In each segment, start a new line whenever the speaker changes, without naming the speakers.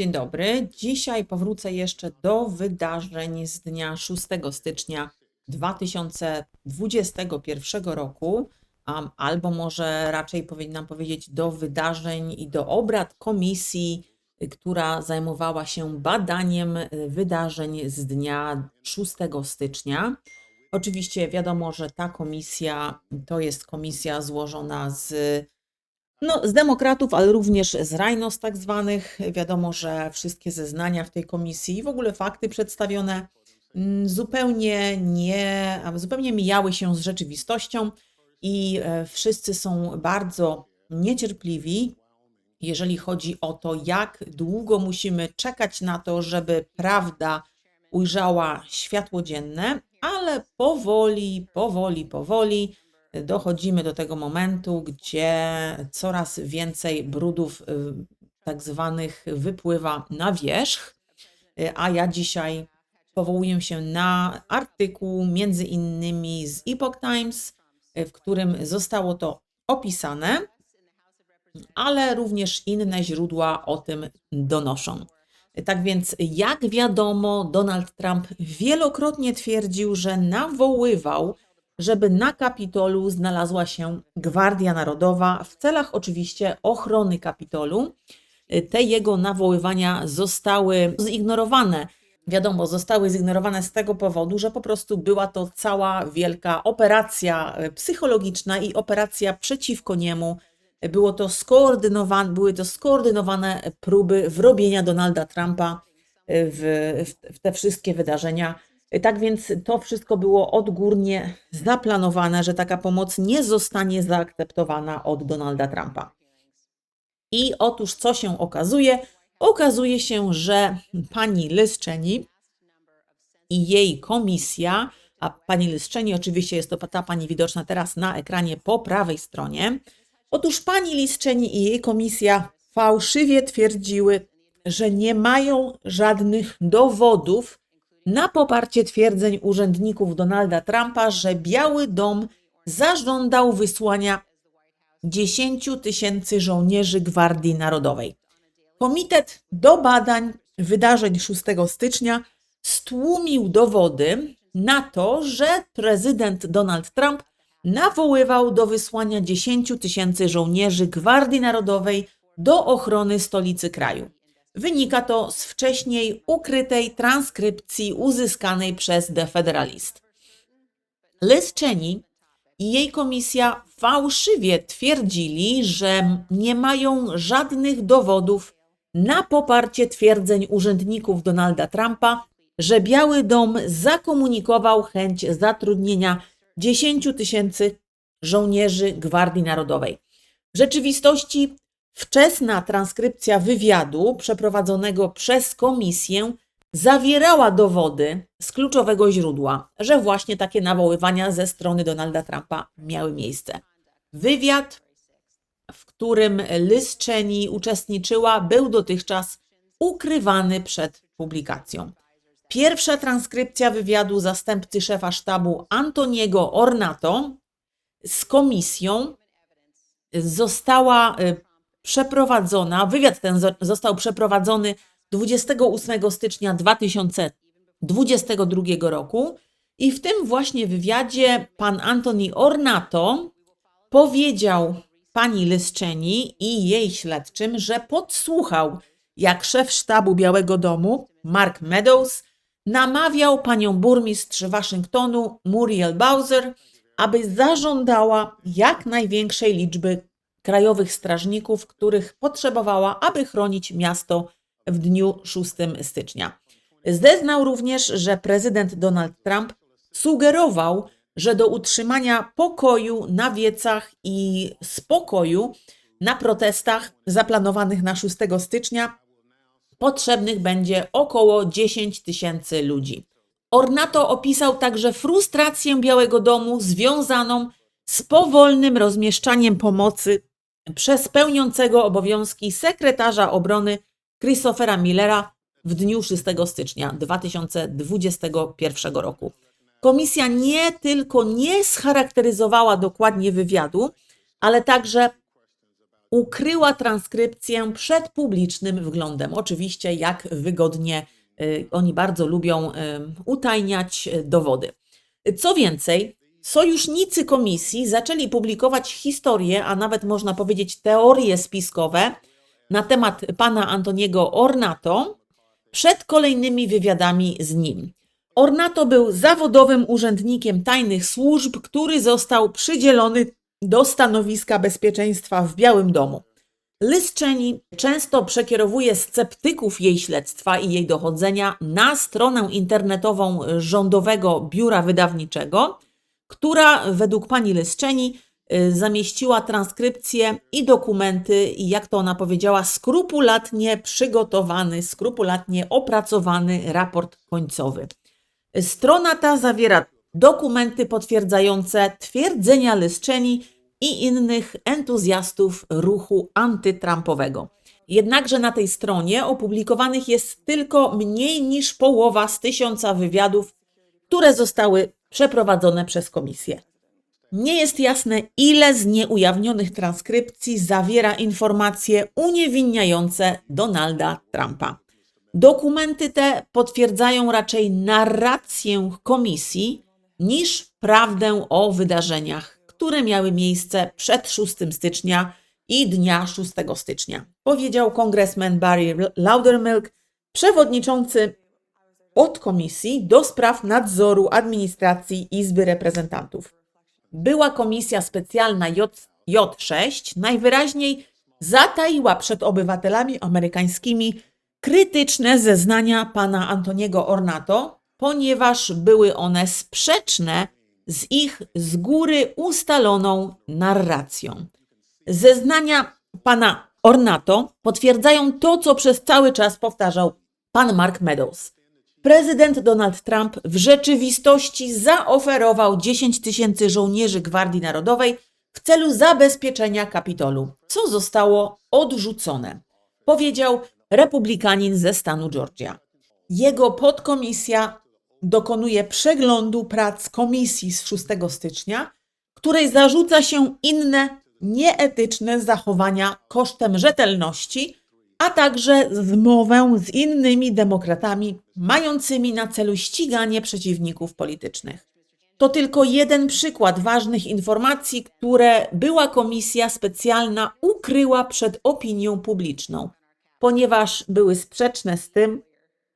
Dzień dobry. Dzisiaj powrócę jeszcze do wydarzeń z dnia 6 stycznia 2021 roku, albo może raczej powinnam powiedzieć do wydarzeń i do obrad komisji, która zajmowała się badaniem y, wydarzeń z dnia 6 stycznia. Oczywiście wiadomo, że ta komisja to jest komisja złożona z no, z demokratów, ale również z rajnos tak zwanych. Wiadomo, że wszystkie zeznania w tej komisji i w ogóle fakty przedstawione mm, zupełnie nie, zupełnie mijały się z rzeczywistością i e, wszyscy są bardzo niecierpliwi, jeżeli chodzi o to, jak długo musimy czekać na to, żeby prawda ujrzała światło dzienne, ale powoli, powoli, powoli dochodzimy do tego momentu, gdzie coraz więcej brudów y, tak zwanych wypływa na wierzch, a ja dzisiaj powołuję się na artykuł między innymi z Epoch Times, w którym zostało to opisane, ale również inne źródła o tym donoszą. Tak więc, jak wiadomo, Donald Trump wielokrotnie twierdził, że nawoływał żeby na Kapitolu znalazła się Gwardia Narodowa w celach oczywiście ochrony Kapitolu. Te jego nawoływania zostały zignorowane. Wiadomo, zostały zignorowane z tego powodu, że po prostu była to cała wielka operacja psychologiczna i operacja przeciwko niemu. Było to skoordynowane, były to skoordynowane próby wrobienia Donalda Trumpa w, w te wszystkie wydarzenia tak więc to wszystko było odgórnie zaplanowane, że taka pomoc nie zostanie zaakceptowana od Donalda Trumpa. I otóż co się okazuje? Okazuje się, że pani Liz Cheney i jej komisja, a pani Liz Cheney oczywiście jest to ta pani widoczna teraz na ekranie po prawej stronie. Otóż pani Liz Cheney i jej komisja fałszywie twierdziły, że nie mają żadnych dowodów, na poparcie twierdzeń urzędników Donalda Trumpa, że Biały Dom zażądał wysłania 10 tysięcy żołnierzy Gwardii Narodowej. Komitet do badań wydarzeń 6 stycznia stłumił dowody na to, że prezydent Donald Trump nawoływał do wysłania 10 tysięcy żołnierzy Gwardii Narodowej do ochrony stolicy kraju. Wynika to z wcześniej ukrytej transkrypcji uzyskanej przez The Federalist. Liz Cheney i jej komisja fałszywie twierdzili, że nie mają żadnych dowodów na poparcie twierdzeń urzędników Donalda Trumpa, że Biały Dom zakomunikował chęć zatrudnienia 10 tysięcy żołnierzy Gwardii Narodowej. W rzeczywistości Wczesna transkrypcja wywiadu przeprowadzonego przez komisję zawierała dowody z kluczowego źródła, że właśnie takie nawoływania ze strony Donalda Trumpa miały miejsce. Wywiad, w którym Liz Cheney uczestniczyła, był dotychczas ukrywany przed publikacją. Pierwsza transkrypcja wywiadu zastępcy szefa sztabu Antoniego Ornato z komisją została y, przeprowadzona, wywiad ten został przeprowadzony 28 stycznia 2022 roku i w tym właśnie wywiadzie pan Antoni Ornato powiedział pani Lyszczeni i jej śledczym, że podsłuchał, jak szef sztabu Białego Domu, Mark Meadows, namawiał panią burmistrz Waszyngtonu, Muriel Bowser, aby zażądała jak największej liczby krajowych strażników, których potrzebowała, aby chronić miasto w dniu 6 stycznia. Zeznał również, że prezydent Donald Trump sugerował, że do utrzymania pokoju na wiecach i spokoju na protestach zaplanowanych na 6 stycznia potrzebnych będzie około 10 tysięcy ludzi. Ornato opisał także frustrację Białego Domu związaną z powolnym rozmieszczaniem pomocy przez pełniącego obowiązki sekretarza obrony Christophera Millera w dniu 6 stycznia 2021 roku. Komisja nie tylko nie scharakteryzowała dokładnie wywiadu, ale także ukryła transkrypcję przed publicznym wglądem. Oczywiście, jak wygodnie y, oni bardzo lubią y, utajniać y, dowody. Co więcej, sojusznicy komisji zaczęli publikować historie, a nawet można powiedzieć teorie spiskowe na temat pana Antoniego Ornato przed kolejnymi wywiadami z nim. Ornato był zawodowym urzędnikiem tajnych służb, który został przydzielony do stanowiska bezpieczeństwa w Białym Domu. Liz często przekierowuje sceptyków jej śledztwa i jej dochodzenia na stronę internetową Rządowego Biura Wydawniczego, która według pani Cheney y, zamieściła transkrypcje i dokumenty, i jak to ona powiedziała, skrupulatnie przygotowany, skrupulatnie opracowany raport końcowy. Strona ta zawiera dokumenty potwierdzające twierdzenia Lyszczeni i innych entuzjastów ruchu antytrumpowego. Jednakże na tej stronie opublikowanych jest tylko mniej niż połowa z tysiąca wywiadów, które zostały przeprowadzone przez komisję. Nie jest jasne, ile z nieujawnionych transkrypcji zawiera informacje uniewinniające Donalda Trumpa. Dokumenty te potwierdzają raczej narrację komisji niż prawdę o wydarzeniach, które miały miejsce przed 6 stycznia i dnia 6 stycznia, powiedział kongresmen Barry Loudermilk, przewodniczący podkomisji do spraw nadzoru administracji Izby Reprezentantów. Była komisja specjalna J, J6 najwyraźniej zataiła przed obywatelami amerykańskimi krytyczne zeznania pana Antoniego Ornato, ponieważ były one sprzeczne z ich z góry ustaloną narracją. Zeznania pana Ornato potwierdzają to, co przez cały czas powtarzał pan Mark Meadows. Prezydent Donald Trump w rzeczywistości zaoferował 10 tysięcy żołnierzy Gwardii Narodowej w celu zabezpieczenia Kapitolu, co zostało odrzucone. Powiedział republikanin ze stanu Georgia. Jego podkomisja dokonuje przeglądu prac komisji z 6 stycznia, której zarzuca się inne nieetyczne zachowania kosztem rzetelności, a także zmowę z innymi demokratami mającymi na celu ściganie przeciwników politycznych. To tylko jeden przykład ważnych informacji, które była komisja specjalna ukryła przed opinią publiczną, ponieważ były sprzeczne z tym,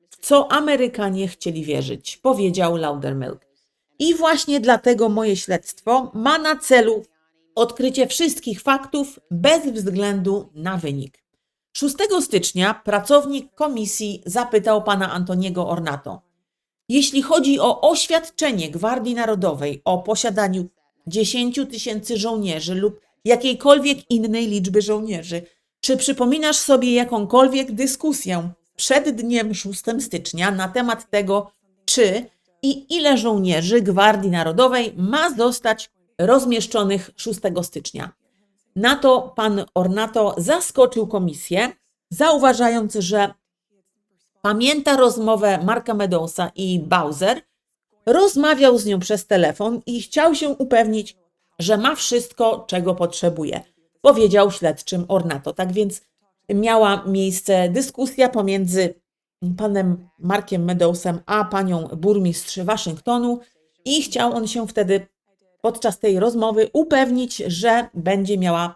w co Amerykanie chcieli wierzyć, powiedział Laudermilk. I właśnie dlatego moje śledztwo ma na celu odkrycie wszystkich faktów bez względu na wynik. 6 stycznia pracownik komisji zapytał pana Antoniego Ornato: Jeśli chodzi o oświadczenie Gwardii Narodowej o posiadaniu 10 tysięcy żołnierzy lub jakiejkolwiek innej liczby żołnierzy, czy przypominasz sobie jakąkolwiek dyskusję przed dniem 6 stycznia na temat tego, czy i ile żołnierzy Gwardii Narodowej ma zostać rozmieszczonych 6 stycznia? Na to pan Ornato zaskoczył komisję, zauważając, że pamięta rozmowę Marka Meadowsa i Bowser, rozmawiał z nią przez telefon i chciał się upewnić, że ma wszystko, czego potrzebuje, powiedział śledczym Ornato. Tak więc miała miejsce dyskusja pomiędzy panem Markiem Meadowsem a panią burmistrz Waszyngtonu i chciał on się wtedy podczas tej rozmowy upewnić, że będzie miała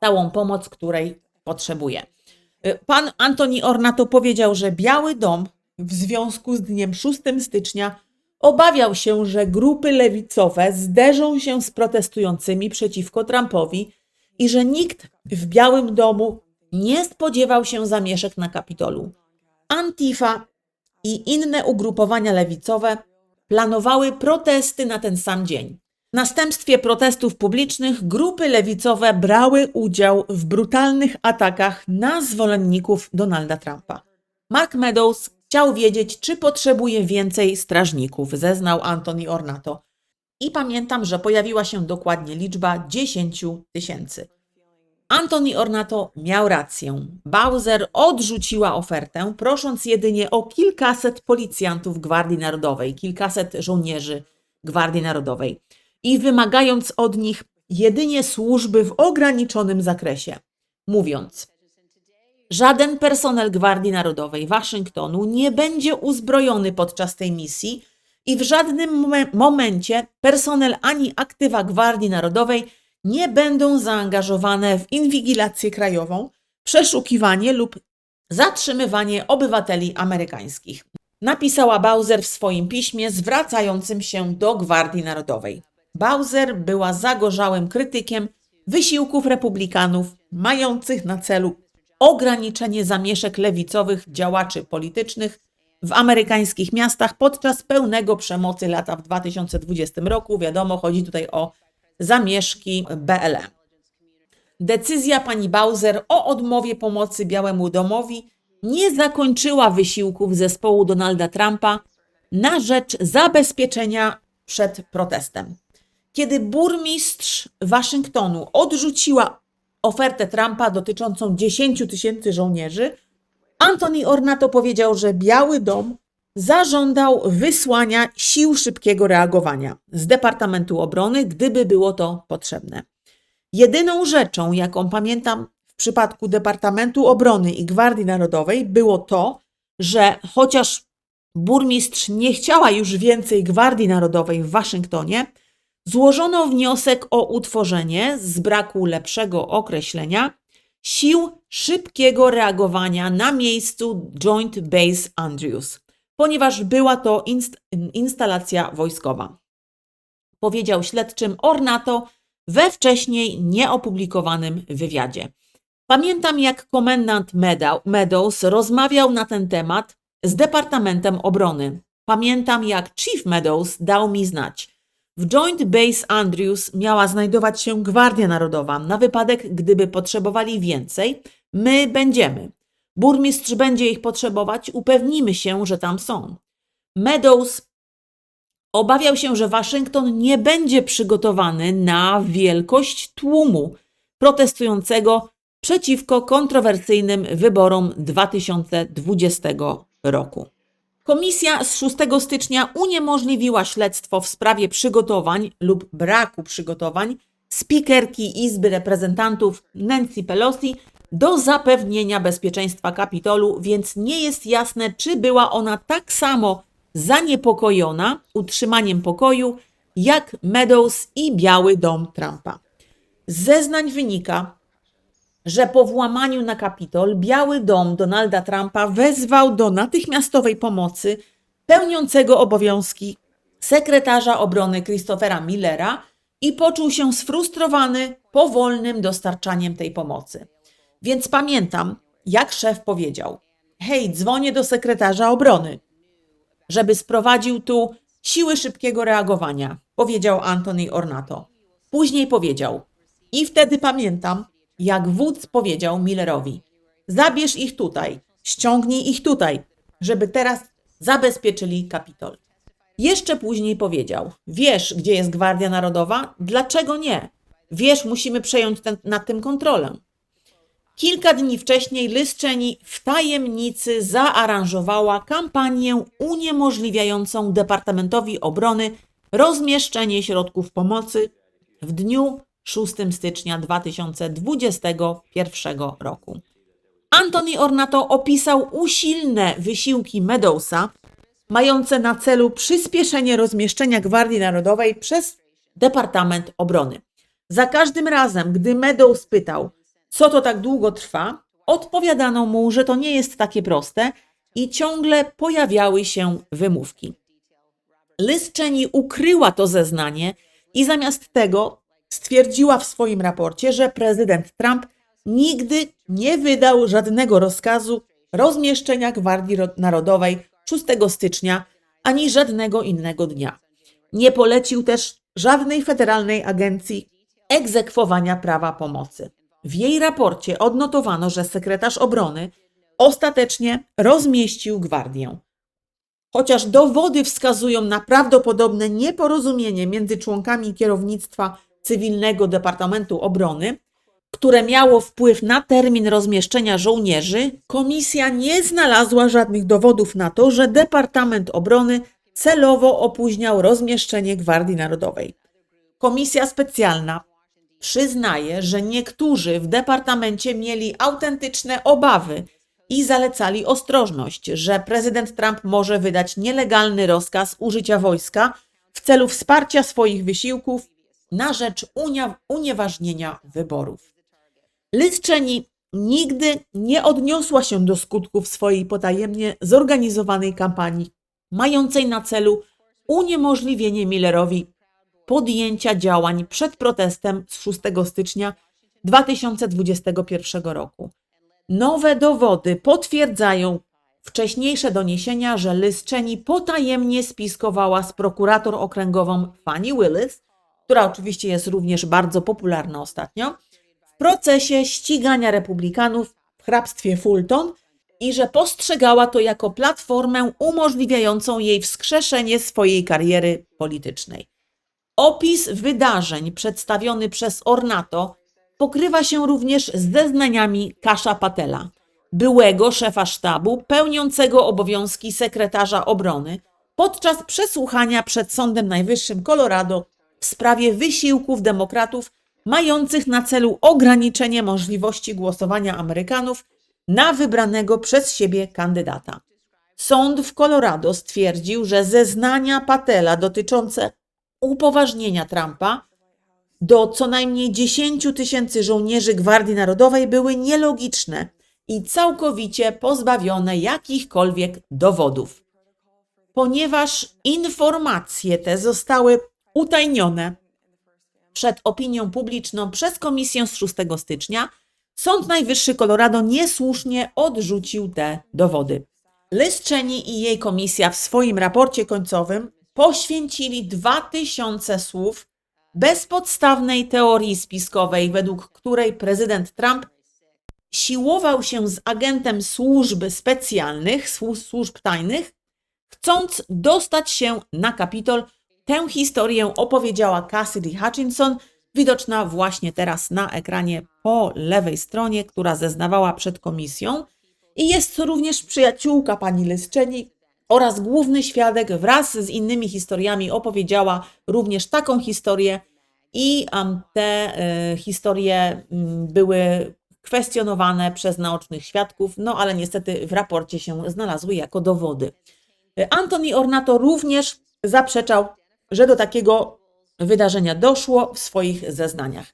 całą pomoc, której potrzebuje. Pan Antoni Ornato powiedział, że Biały Dom w związku z dniem 6 stycznia obawiał się, że grupy lewicowe zderzą się z protestującymi przeciwko Trumpowi i że nikt w Białym Domu nie spodziewał się zamieszek na Kapitolu. Antifa i inne ugrupowania lewicowe planowały protesty na ten sam dzień. W następstwie protestów publicznych grupy lewicowe brały udział w brutalnych atakach na zwolenników Donalda Trumpa. Mark Meadows chciał wiedzieć, czy potrzebuje więcej strażników, zeznał Anthony Ornato. I pamiętam, że pojawiła się dokładnie liczba 10 tysięcy. Anthony Ornato miał rację. Bowser odrzuciła ofertę, prosząc jedynie o kilkaset policjantów Gwardii Narodowej, kilkaset żołnierzy Gwardii Narodowej i wymagając od nich jedynie służby w ograniczonym zakresie, mówiąc: Żaden personel Gwardii Narodowej Waszyngtonu nie będzie uzbrojony podczas tej misji i w żadnym momen- momencie personel ani aktywa Gwardii Narodowej nie będą zaangażowane w inwigilację krajową, przeszukiwanie lub zatrzymywanie obywateli amerykańskich. Napisała Bowser w swoim piśmie zwracającym się do Gwardii Narodowej. Bowser była zagorzałym krytykiem wysiłków republikanów mających na celu ograniczenie zamieszek lewicowych działaczy politycznych w amerykańskich miastach podczas pełnego przemocy lata w 2020 roku. Wiadomo, chodzi tutaj o zamieszki BLM. Decyzja pani Bowser o odmowie pomocy Białemu Domowi nie zakończyła wysiłków zespołu Donalda Trumpa na rzecz zabezpieczenia przed protestem. Kiedy burmistrz Waszyngtonu odrzuciła ofertę Trumpa dotyczącą 10 tysięcy żołnierzy, Anthony Ornato powiedział, że Biały Dom zażądał wysłania sił szybkiego reagowania z Departamentu Obrony, gdyby było to potrzebne. Jedyną rzeczą, jaką pamiętam w przypadku Departamentu Obrony i Gwardii Narodowej, było to, że chociaż burmistrz nie chciała już więcej Gwardii Narodowej w Waszyngtonie, złożono wniosek o utworzenie, z braku lepszego określenia, sił szybkiego reagowania na miejscu Joint Base Andrews, ponieważ była to inst- instalacja wojskowa. Powiedział śledczym Ornato we wcześniej nieopublikowanym wywiadzie. Pamiętam, jak komendant Meadow- Meadows rozmawiał na ten temat z Departamentem Obrony. Pamiętam, jak Chief Meadows dał mi znać. W Joint Base Andrews miała znajdować się Gwardia Narodowa na wypadek, gdyby potrzebowali więcej. My będziemy. Burmistrz będzie ich potrzebować, upewnimy się, że tam są. Meadows obawiał się, że Waszyngton nie będzie przygotowany na wielkość tłumu protestującego przeciwko kontrowersyjnym wyborom 2020 roku. Komisja z 6 stycznia uniemożliwiła śledztwo w sprawie przygotowań lub braku przygotowań spikerki Izby Reprezentantów Nancy Pelosi do zapewnienia bezpieczeństwa Kapitolu, więc nie jest jasne, czy była ona tak samo zaniepokojona utrzymaniem pokoju jak Meadows i Biały Dom Trumpa. Z zeznań wynika, że po włamaniu na Kapitol Biały Dom Donalda Trumpa wezwał do natychmiastowej pomocy pełniącego obowiązki sekretarza obrony Christophera Millera i poczuł się sfrustrowany powolnym dostarczaniem tej pomocy. Więc pamiętam, jak szef powiedział: Hej, dzwonię do sekretarza obrony, żeby sprowadził tu siły szybkiego reagowania, powiedział Anthony Ornato. Później powiedział: I wtedy pamiętam, jak wódz powiedział Millerowi: Zabierz ich tutaj, ściągnij ich tutaj, żeby teraz zabezpieczyli Kapitol. Jeszcze później powiedział: Wiesz, gdzie jest Gwardia Narodowa? Dlaczego nie? Wiesz, musimy przejąć ten, nad tym kontrolę. Kilka dni wcześniej Cheney w tajemnicy zaaranżowała kampanię uniemożliwiającą Departamentowi Obrony rozmieszczenie środków pomocy w dniu 6 stycznia 2021 roku. Anthony Ornato opisał usilne wysiłki Meadowsa, mające na celu przyspieszenie rozmieszczenia Gwardii Narodowej przez Departament Obrony. Za każdym razem, gdy Meadows pytał, co to tak długo trwa, odpowiadano mu, że to nie jest takie proste i ciągle pojawiały się wymówki. Liz Cheney ukryła to zeznanie i zamiast tego stwierdziła w swoim raporcie, że prezydent Trump nigdy nie wydał żadnego rozkazu rozmieszczenia Gwardii Ro- Narodowej 6 stycznia ani żadnego innego dnia. Nie polecił też żadnej federalnej agencji egzekwowania prawa pomocy. W jej raporcie odnotowano, że sekretarz obrony ostatecznie rozmieścił gwardię. Chociaż dowody wskazują na prawdopodobne nieporozumienie między członkami kierownictwa cywilnego Departamentu Obrony, które miało wpływ na termin rozmieszczenia żołnierzy, komisja nie znalazła żadnych dowodów na to, że Departament Obrony celowo opóźniał rozmieszczenie Gwardii Narodowej. Komisja specjalna przyznaje, że niektórzy w departamencie mieli autentyczne obawy i zalecali ostrożność, że prezydent Trump może wydać nielegalny rozkaz użycia wojska w celu wsparcia swoich wysiłków na rzecz unieważnienia wyborów. Liz Cheney nigdy nie odniosła się do skutków swojej potajemnie zorganizowanej kampanii, mającej na celu uniemożliwienie Millerowi podjęcia działań przed protestem z 6 stycznia 2021 roku. Nowe dowody potwierdzają wcześniejsze doniesienia, że Cheney potajemnie spiskowała z prokurator okręgową Fannie Willis, która oczywiście jest również bardzo popularna ostatnio, w procesie ścigania republikanów w hrabstwie Fulton i że postrzegała to jako platformę umożliwiającą jej wskrzeszenie swojej kariery politycznej. Opis wydarzeń przedstawiony przez Ornato pokrywa się również z zeznaniami Kasza Patela, byłego szefa sztabu pełniącego obowiązki sekretarza obrony podczas przesłuchania przed Sądem Najwyższym Colorado w sprawie wysiłków demokratów mających na celu ograniczenie możliwości głosowania Amerykanów na wybranego przez siebie kandydata. Sąd w Colorado stwierdził, że zeznania Patela dotyczące upoważnienia Trumpa do co najmniej 10 tysięcy żołnierzy Gwardii Narodowej były nielogiczne i całkowicie pozbawione jakichkolwiek dowodów. Ponieważ informacje te zostały utajnione przed opinią publiczną przez komisję z 6 stycznia, Sąd Najwyższy Colorado niesłusznie odrzucił te dowody. Liz Cheney i jej komisja w swoim raporcie końcowym poświęcili 2000 słów bezpodstawnej teorii spiskowej, według której prezydent Trump siłował się z agentem służb specjalnych, słu- służb tajnych, chcąc dostać się na Kapitol. Tę historię opowiedziała Cassidy Hutchinson, widoczna właśnie teraz na ekranie po lewej stronie, która zeznawała przed komisją. I jest to również przyjaciółka pani Cheney oraz główny świadek wraz z innymi historiami opowiedziała również taką historię i te e, historie mm, były kwestionowane przez naocznych świadków, no ale niestety w raporcie się znalazły jako dowody. Antoni Ornato również zaprzeczał, że do takiego wydarzenia doszło w swoich zeznaniach.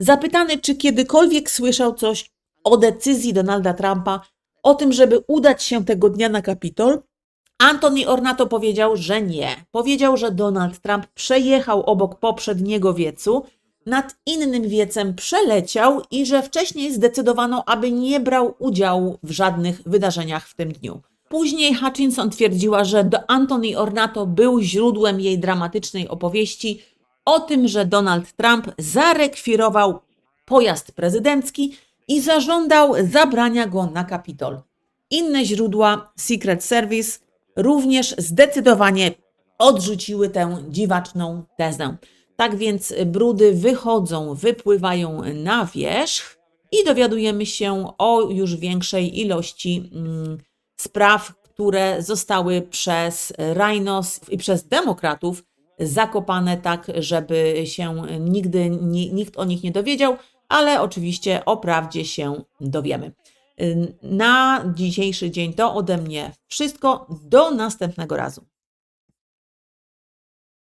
Zapytany, czy kiedykolwiek słyszał coś o decyzji Donalda Trumpa o tym, żeby udać się tego dnia na Kapitol, Antoni Ornato powiedział, że nie. Powiedział, że Donald Trump przejechał obok poprzedniego wiecu, nad innym wiecem przeleciał i że wcześniej zdecydowano, aby nie brał udziału w żadnych wydarzeniach w tym dniu. Później Hutchinson twierdziła, że Antoni Ornato był źródłem jej dramatycznej opowieści o tym, że Donald Trump zarekwirował pojazd prezydencki i zażądał zabrania go na Kapitol. Inne źródła Secret Service również zdecydowanie odrzuciły tę dziwaczną tezę. Tak więc brudy wychodzą, wypływają na wierzch i dowiadujemy się o już większej ilości mm, spraw, które zostały przez Rhinos i przez demokratów zakopane tak, żeby się nigdy ni- nikt o nich nie dowiedział, ale oczywiście o prawdzie się dowiemy. Na dzisiejszy dzień to ode mnie wszystko. Do następnego razu.